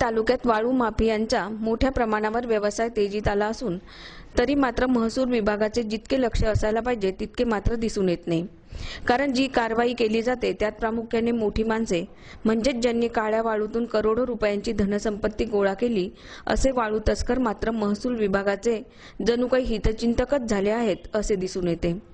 तालुक्यात वाळू माफियांचा मोठ्या प्रमाणावर व्यवसाय तेजीत आला असून तरी मात्र महसूल विभागाचे जितके लक्ष असायला पाहिजे तितके मात्र दिसून येत नाही. कारण जी कारवाई केली जाते त्यात प्रामुख्याने मोठी माणसे म्हणजेच ज्यांनी काळ्या वाळूतून करोडो रुपयांची धनसंपत्ती गोळा केली असे वाळू तस्कर मात्र महसूल विभागाचे जणू काही हितचिंतकच झाले आहेत असे दिसून येते.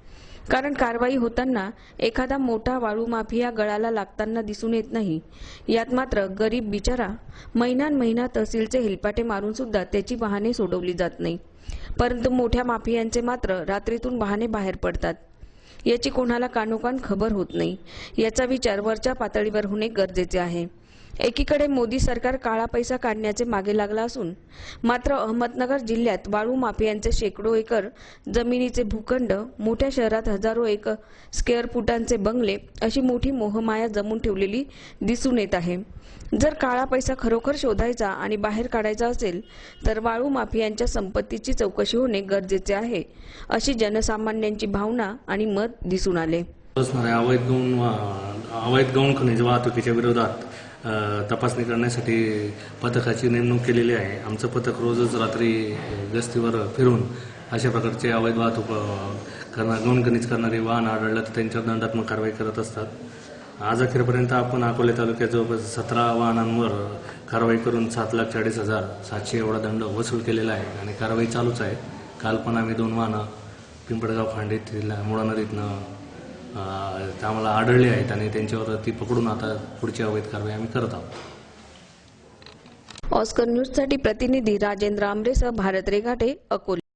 कारण कारवाई होताना एखादा मोठा वाळू माफिया गळाला लागताना दिसून येत नाही. यात मात्र गरीब बिचारा महिन्यान महिना तहसीलचे हेलपाटे मारून सुद्धा त्याची वाहने सोडवली जात नाही. परंतु मोठ्या माफियांचे मात्र रात्रीतून वाहने बाहेर पडतात. याची कोणाला कानोकान खबर होत नाही. याचा विचार वरच्या पातळीवर होणे गरजेचे आहे. एकीकडे मोदी सरकार काळा पैसा काढण्याचे मागे लागला असून मात्र अहमदनगर जिल्ह्यात वाळू माफियांचे शेकडो एकर जमिनीचे भूखंड मोठ्या शहरात हजारो एक स्क्वेअर फुटांचे बंगले अशी मोठी मोहमाया जमून ठेवलेली दिसून येत आहे. जर काळा पैसा खरोखर शोधायचा आणि बाहेर काढायचा असेल तर वाळू माफियांच्या संपत्तीची चौकशी होणे गरजेचे आहे अशी जनसामान्यांची भावना आणि मत दिसून आले. अवैध गौण अवैध गौण खनिज वाहतुकीच्या विरोधात तपासणी करण्यासाठी पथकाची नेमणूक केलेली आहे. आमचं पथक रोजच रात्री गस्तीवर फिरून अशा प्रकारचे अवैध वाहतूक करणार गौण करणारे करणारी वाहन आढळलं तर त्यांच्यावर दंडात्मक कारवाई करत असतात. आज अखेरपर्यंत आपण अकोले तालुक्यात जवळपास सतरा वाहनांवर कारवाई करून सात लाख चाळीस हजार सातशे एवढा दंड वसूल केलेला आहे आणि कारवाई चालूच आहे. काल पण आम्ही दोन वाहनं पिंपळगाव खांडीतील मुळा नदीतनं आम्हाला आढळले आहेत आणि त्यांच्यावर ती पकडून आता पुढची अवैध कारवाई आम्ही करत आहोत. ऑस्कर न्यूजसाठी प्रतिनिधी राजेंद्र आमरेसह भारत रेघाटे अकोले.